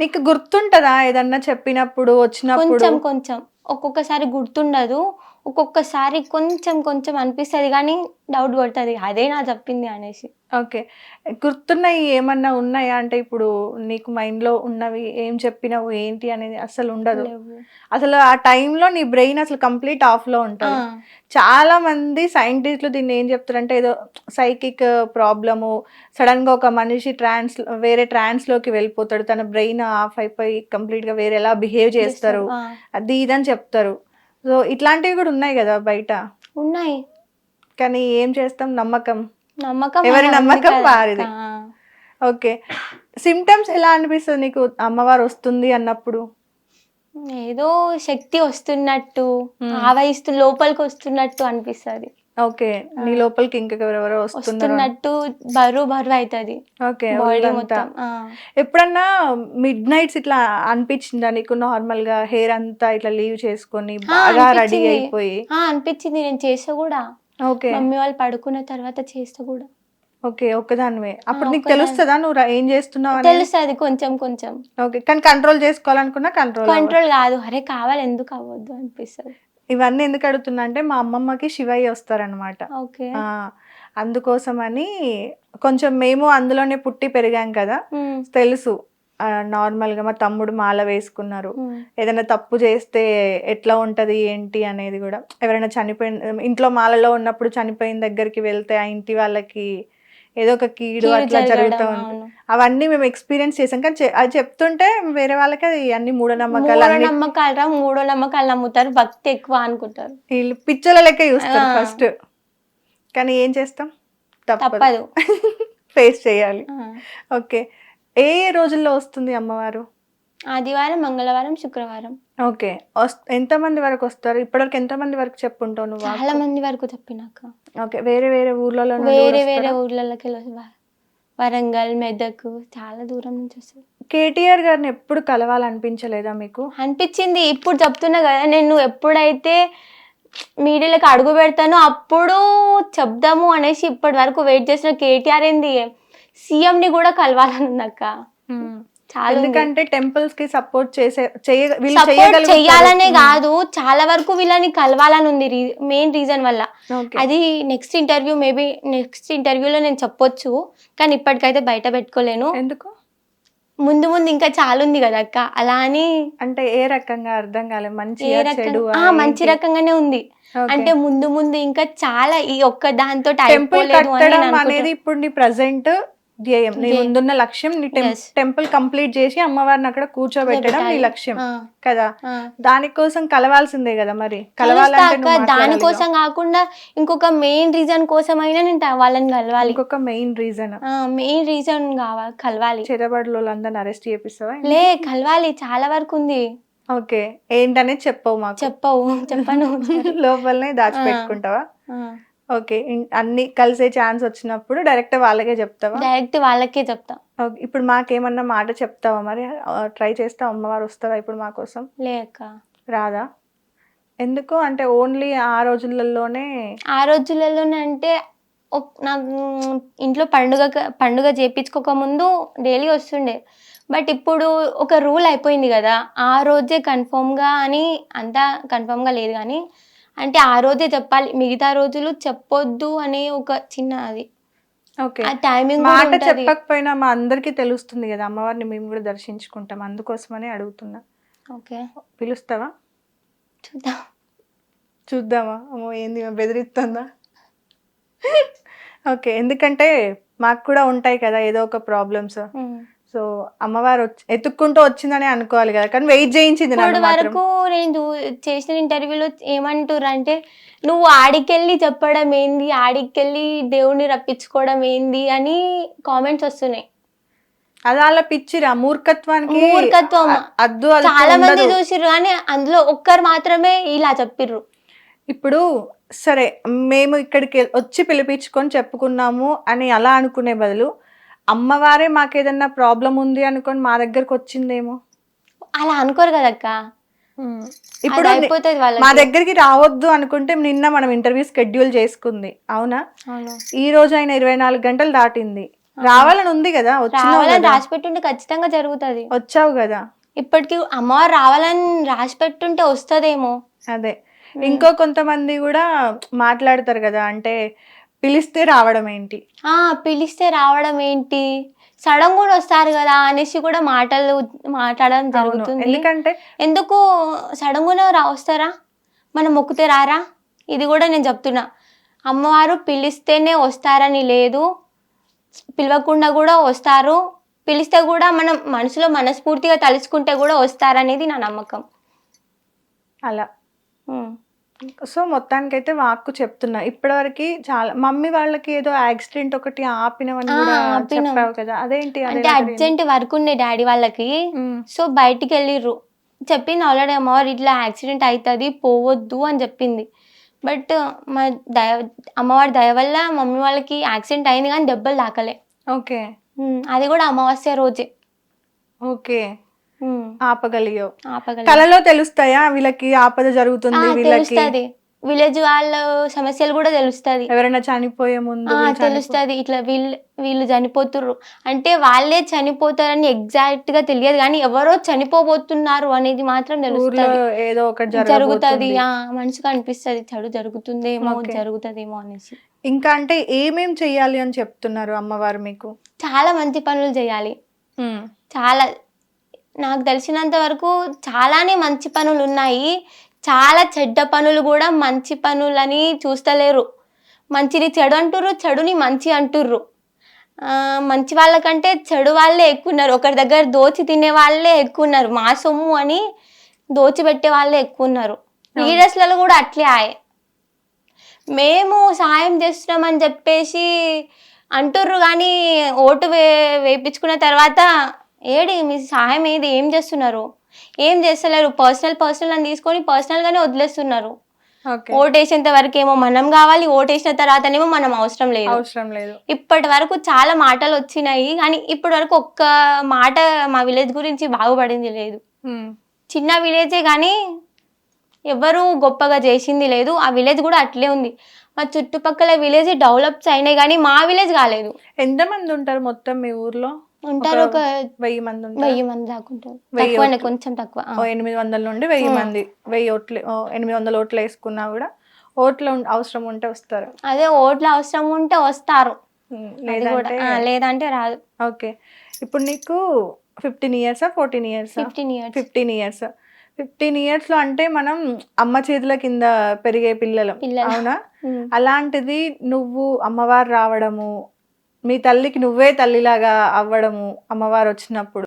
నీకు గుర్తుంటదా ఏదన్నా చెప్పినప్పుడు వచ్చినప్పుడు? కొంచెం కొంచెం. ఒక్కొక్కసారి గుర్తుండదు. ఒక్కొక్కసారి కొంచెం కొంచెం అనిపిస్తుంది కానీ డౌట్ కొడుతుంది. అదే నా చెప్పింది అనేసి. ఓకే. గుర్తున్నాయి ఏమన్నా ఉన్నాయా? అంటే ఇప్పుడు నీకు మైండ్లో ఉన్నవి ఏం చెప్పినావు ఏంటి అనేది అసలు ఉండదు. అసలు ఆ టైంలో నీ బ్రెయిన్ అసలు కంప్లీట్ ఆఫ్లో ఆ, ఉంటుంది చాలా మంది సైంటిస్టులు దీన్ని ఏం చెప్తారంటే ఏదో సైకిక్ ప్రాబ్లము సడన్గా ఒక మనిషి ట్రాన్స్ వేరే ట్రాన్స్లోకి వెళ్ళిపోతాడు. తన బ్రెయిన్ ఆఫ్ అయిపోయి కంప్లీట్గా వేరే ఎలా బిహేవ్ చేస్తారు అది ఇదని చెప్తారు. సో ఇట్లాంటివి కూడా ఉన్నాయి కదా బయట? ఉన్నాయి. కానీ ఏం చేస్తాం? నమ్మకం. నమ్మకం ఎవరి నమ్మకం. వారిది. ఓకే. సిమ్టమ్స్ ఎలా అనిపిస్తుంది నీకు? అమ్మవారు వస్తుంది అన్నప్పుడు? ఏదో శక్తి వస్తున్నట్టు. ఆవహిస్తూ లోపలికి వస్తున్నట్టు అనిపిస్తుంది. ఓకే నీ లోపలికి ఇంకెవరెవరో వస్తున్నారు వస్తున్నట్టు బరువు బరువు అవుతుంది. Okay body. మొత్తం ఆ. ఎప్పుడన్నా మిడ్ నైట్స్ ఇట్లా అనిపించిందా నీకు నార్మల్గా హెయిర్ అంతా ఇట్లా లీవ్ చేసుకొని ఆ, బాగా రెడీ అనిపించింది. అయిపోయి? ఆ, అనిపించింది నేను చేస్తా కూడా. ఓకే. మమ్మీ వాళ్ళు పడుకున్న తర్వాత చేస్తా కూడా. ఓకే ఒక్కదానివే. అప్పుడు నీకు. తెలుస్తుందా నువ్వు రా- ఏం చేస్తున్నావు అనేది? తెలుస్తుంది కొంచెం కొంచెం. ఓకే కానీ కంట్రోల్ చేసుకోవాలనుకున్నా కంట్రోల్ కంట్రోల్ కాదు. అరే కావాలి ఎందుకు అవ్వద్దు అనిపిస్తుంది. ఇవన్నీ ఎందుకు అడుగుతున్నా అంటే మా అమ్మమ్మకి శివయ్య వస్తారనమాట ఓకే. అందుకోసమని కొంచెం మేము అందులోనే పుట్టి పెరిగాం కదా. తెలుసు. normal గా మా తమ్ముడు మాల వేసుకున్నారు. ఏదైనా తప్పు చేస్తే ఎట్లా ఉంటది ఏంటి అనేది కూడా. ఎవరైనా చనిపోయిన ఇంట్లో మాలలో ఉన్నప్పుడు చనిపోయిన దగ్గరికి వెళ్తే ఆ ఇంటి వాళ్ళకి ఏదో ఒక కీడు అట్లా జరుగుతూ ఉంటుంది అవును. అవన్నీ మేము ఎక్స్పీరియన్స్ చేసాం. కానీ అది చెప్తుంటే వేరే వాళ్ళకి అది అన్ని మూఢనమ్మకాలు నమ్మకాలు రా మూడో నమ్మకాలు నమ్ముతారు. భక్తి ఎక్కువ అనుకుంటారు. వీళ్ళు పిచ్చల లెక్క చూస్తారు. ఫస్ట్ కానీ ఏం చేస్తాం? తప్పదు. ఫేస్ చేయాలి. ఓకే. ఏ రోజుల్లో వస్తుంది అమ్మవారు? ఆదివారం మంగళవారం శుక్రవారం. ఓకే. ఎంతమంది వరకు వస్తారు? ఇప్పటివరకు ఎంతమంది వరకు చెప్పుంటావు నువ్వు చాలా మంది వరకు చెప్పినాక. ఓకే. వేరే వేరే ఊర్లలో వేరే వేరే? ఊర్లలోకి వరంగల్ మెదక్ చాలా దూరం నుంచి వస్తుంది కేటీఆర్ గారిని ఎప్పుడు కలవాలనిపించలేదా మీకు? అనిపించింది. ఇప్పుడు చెప్తున్నా కదా నేను ఎప్పుడైతే మీడియాలకు అడుగు పెడతానో అప్పుడు చెప్దాము అనేసి ఇప్పటి వరకు వెయిట్ చేసిన కేటీఆర్ ఏంది? సీఎం ని కూడా కలవాలని ఎందుకంటే టెంపుల్స్కి సపోర్ట్ చేసే చేయ వీళ్ళు సపోర్ట్ చేయగలుగుతారు. చెయ్యాలనే కాదు చాలా వరకు వీళ్ళని కలవాలని ఉంది మెయిన్ రీజన్ వల్ల. అది నెక్స్ట్ ఇంటర్వ్యూ మేబీ నెక్స్ట్ ఇంటర్వ్యూలో నేను చెప్పొచ్చు కానీ ఇప్పటికైతే బయట పెట్టుకోలేను. ఎందుకు? ముందు ముందు ఇంకా చాలా ఉంది కదా అక్క. అలా అని అంటే ఏ రకంగా అర్థం కాలేదు మంచి మంచి రకంగానే ఉంది. అంటే ముందు ముందు ఇంకా చాలా ఈ ఒక్క దాంతో నేను అనేది. ఇప్పుడు నీ ప్రజెంట్ ధ్యేయం. నీ. ముందున్న లక్ష్యం నీ. టెంపుల్ కంప్లీట్ చేసి అమ్మవారిని అక్కడ కూర్చోబెట్టడం నీ. లక్ష్యం. కదా. దానికోసం కలవాల్సిందే కదా మరి? కలవాలంటే. దానికోసం కాకుండా ఇంకొక మెయిన్ రీజన్ కోసం అయినా నేను వాళ్ళని కలవాలి. ఇంకొక మెయిన్ రీజన్. మెయిన్ రీజన్ కావాలి కలవాలి. చెరబడులు అందరిని అరెస్ట్ చేపిస్తావా లే కలవాలి. చాలా వరకు ఉంది. ఓకే. ఏంటనేది చెప్పవు మాకు. చెప్పవు. చెప్పను. లోపలనే దాచిపెట్టుకుంటావా. ఓకే అన్ని కలిసే ఛాన్స్ వచ్చినప్పుడు డైరెక్ట్ వాళ్ళకే చెప్తావా? డైరెక్ట్ వాళ్ళకే చెప్తా. ఓకే, ఇప్పుడు మాకేమన్నా మాట చెప్తావా మరి? ట్రై చేస్తావా అమ్మవారు వస్తావా ఇప్పుడు మా కోసం? లేక రాదా? ఎందుకు? అంటే ఓన్లీ ఆ రోజులలోనే ఆ రోజులలోనే అంటే నాకు ఇంట్లో పండుగ పండుగ చేపించుకోక ముందు డైలీ వస్తుండే. బట్ ఇప్పుడు ఒక రూల్ అయిపోయింది కదా ఆ రోజే కన్ఫర్మ్గా అని అంతా కన్ఫర్మ్గా లేదు కానీ అంటే ఆ రోజే చెప్పాలి. మిగతా రోజులు చెప్పొద్దు అనే ఒక చిన్న అది. ఓకే. ఆ టైమింగ్ మాట చెప్పకపోయినా మా అందరికీ తెలుస్తుంది కదా అమ్మవారిని మేము కూడా దర్శించుకుంటాం. అందుకోసమనే అడుగుతున్నా. ఓకే. పిలుస్తావా? చూద్దాం. చూద్దామా? అమ్మో ఏంది బెదిరిస్తుందా? ఓకే ఎందుకంటే మాకు కూడా ఉంటాయి కదా ఏదో ఒక ప్రాబ్లమ్స్. సో అమ్మవారు ఎత్తుక్కుంటూ వచ్చిందని అనుకోవాలి కదా. కానీ వెయిట్ చేయించింది మాత్రం. వరకు నేను చేసిన ఇంటర్వ్యూలో ఏమంటారు అంటే నువ్వు ఆడికెళ్ళి చెప్పడం ఏంది? ఆడికెళ్ళి దేవుణ్ణి రప్పించుకోవడం ఏంది? అని కామెంట్స్ వస్తున్నాయి. అది అలా పిచ్చిరా? మూర్ఖత్వానికి మూర్ఖత్వం. అద్దు చాలా మంది. చూసిర్రు కానీ అందులో ఒక్కరు మాత్రమే ఇలా చెప్పిర్రు. ఇప్పుడు సరే మేము ఇక్కడికి వచ్చి పిలిపించుకొని చెప్పుకున్నాము అని అలా అనుకునే బదులు అమ్మవారే మాకు ఏదన్నా ప్రాబ్లం ఉంది అనుకొని మా దగ్గరకు వచ్చిందేమో? అలా అనుకోరు కదక్క. ఇప్పుడు మా దగ్గరికి రావద్దు అనుకుంటే నిన్న మనం ఇంటర్వ్యూ షెడ్యూల్ చేసుకుంది. అవునా? ఈ రోజు అయినా ఇరవై నాలుగు గంటలు దాటింది. రావాలని ఉంది కదా? రావాలని రాసి పెట్టుంటే ఖచ్చితంగా జరుగుతుంది. వచ్చావు కదా? ఇప్పటికి అమ్మవారు రావాలని రాసి పెట్టుంటే వస్తుందేమో. అదే. ఇంకో కొంతమంది కూడా మాట్లాడతారు కదా అంటే పిలిస్తే రావడం ఏంటి? ఆ పిలిస్తే రావడం ఏంటి? సడన్ కూడా వస్తారు కదా అనేసి కూడా మాటలు మాట్లాడడం. జరుగుతుంది. ఎందుకంటే? ఎందుకు సడన్గా రా వస్తారా? మనం మొక్కితే రారా? ఇది కూడా నేను చెప్తున్నా. అమ్మవారు పిలిస్తేనే వస్తారని లేదు. పిలవకుండా కూడా వస్తారు. పిలిస్తే కూడా మనం మనసులో మనస్ఫూర్తిగా తలుచుకుంటే కూడా వస్తారనేది నా నమ్మకం. అలా. సో మొత్తానికైతే వాక్కు చెప్తున్నా. ఇప్పటివరకు చాలా మమ్మీ వాళ్ళకి ఏదో యాక్సిడెంట్ ఒకటి ఆపినవని ఆ, కూడా ఆపినాం. చెప్పావు కదా. అదేంటి అంటే అర్జెంట్ వర్క్ ఉండే డాడీ వాళ్ళకి. సో బయటికి వెళ్ళిర్రు చెప్పింది ఆల్రెడీ అమ్మవారు ఇట్లా యాక్సిడెంట్ అవుతుంది పోవద్దు అని చెప్పింది. బట్ మా దయ అమ్మవారి దయ వల్ల మమ్మీ వాళ్ళకి యాక్సిడెంట్ అయింది కానీ దెబ్బలు తాకలే. ఓకే. అది కూడా అమావాస్య రోజే. ఓకే. ఆపగలిగావు. ఆపగల కళలో తెలుస్తాయా? వీళ్ళకి ఆపద జరుగుతుంది వీళ్ళకి విలేజ్ వాళ్ళ సమస్యలు కూడా తెలుస్తుంది. ఎవరైనా చనిపోయే ముందు తెలుస్తుంది. ఇట్లా వీళ్ళు వీళ్ళు చనిపోతుర్రు. అంటే వాళ్ళే చనిపోతారని ఎగ్జాక్ట్గా తెలియదు కానీ ఎవరో చనిపోబోతున్నారు అనేది మాత్రం తెలుస్తుంది. ఏదో ఒకటి జరుగుతుంది. మనసుకు అనిపిస్తుంది. చెడు జరుగుతుందేమో. జరుగుతుందేమో అనేసి. ఇంకా అంటే ఏమేం చెయ్యాలి అని చెప్తున్నారు అమ్మవారు మీకు? చాలా మంచి పనులు చేయాలి చాలా నాకు తెలిసినంత వరకు చాలానే మంచి పనులు ఉన్నాయి. చాలా చెడ్డ పనులు కూడా మంచి పనులని చూస్తలేరు. మంచిని చెడు అంటుర్రు చెడుని మంచి అంటుర్రు. మంచి వాళ్ళకంటే చెడు వాళ్ళే ఎక్కువ ఉన్నారు. ఒకరి దగ్గర దోచి తినే వాళ్ళే ఎక్కువ ఉన్నారు. మా సొమ్ము అని దోచిపెట్టే వాళ్ళే ఎక్కువ ఉన్నారు. లీడర్స్లలో కూడా అట్లే ఆయే. మేము సహాయం చేస్తున్నామని చెప్పేసి అంటుర్రు కానీ ఓటు వే వేయించుకున్న తర్వాత ఏడి మీ సహాయం ఏది ఏం చేస్తున్నారు? ఏం చేస్తలేరు? పర్సనల్ పర్సనల్ అని తీసుకొని పర్సనల్గానే వదిలేస్తున్నారు. ఓకే. ఓటు వేసేంత వరకు ఏమో మనం కావాలి ఓటు వేసిన తర్వాతనేమో మనం అవసరం లేదు. అవసరం లేదు. ఇప్పటి వరకు చాలా మాటలు వచ్చినాయి కానీ ఇప్పటి వరకు ఒక్క మాట మా విలేజ్ గురించి బాగుపడింది లేదు. చిన్న విలేజే కానీ ఎవరు గొప్పగా చేసింది లేదు. ఆ విలేజ్ కూడా అట్లే ఉంది. మా చుట్టుపక్కల విలేజ్ డెవలప్స్ అయినాయి కానీ మా విలేజ్ కాలేదు. ఎంతమంది ఉంటారు మొత్తం మీ ఊర్లో? ఉంటారు ఒక వెయ్యి మంది ఉంటారు? వెయ్యి మంది దాకా ఉంటారు. కొంచెం తక్కువ. ఎనిమిది వందల నుండి వెయ్యి. మంది. వెయ్యి ఓట్లు ఎనిమిది వందల ఓట్లు వేసుకున్నా కూడా ఓట్లు అవసరం ఉంటే వస్తారు. అదే ఓట్ల అవసరం ఉంటే వస్తారు. లేదంటే రాదు. ఓకే. ఇప్పుడు నీకు ఫిఫ్టీన్ ఇయర్సా fourteen ఇయర్సా? Fifteen years. Fifteen years. Fifteen ఇయర్స్లో అంటే మనం అమ్మ చేతుల కింద పెరిగే పిల్లలు. అవునా? అలాంటిది నువ్వు అమ్మవారు రావడము మీ తల్లికి నువ్వే తల్లిలాగా అవ్వడము అమ్మవారు వచ్చినప్పుడు.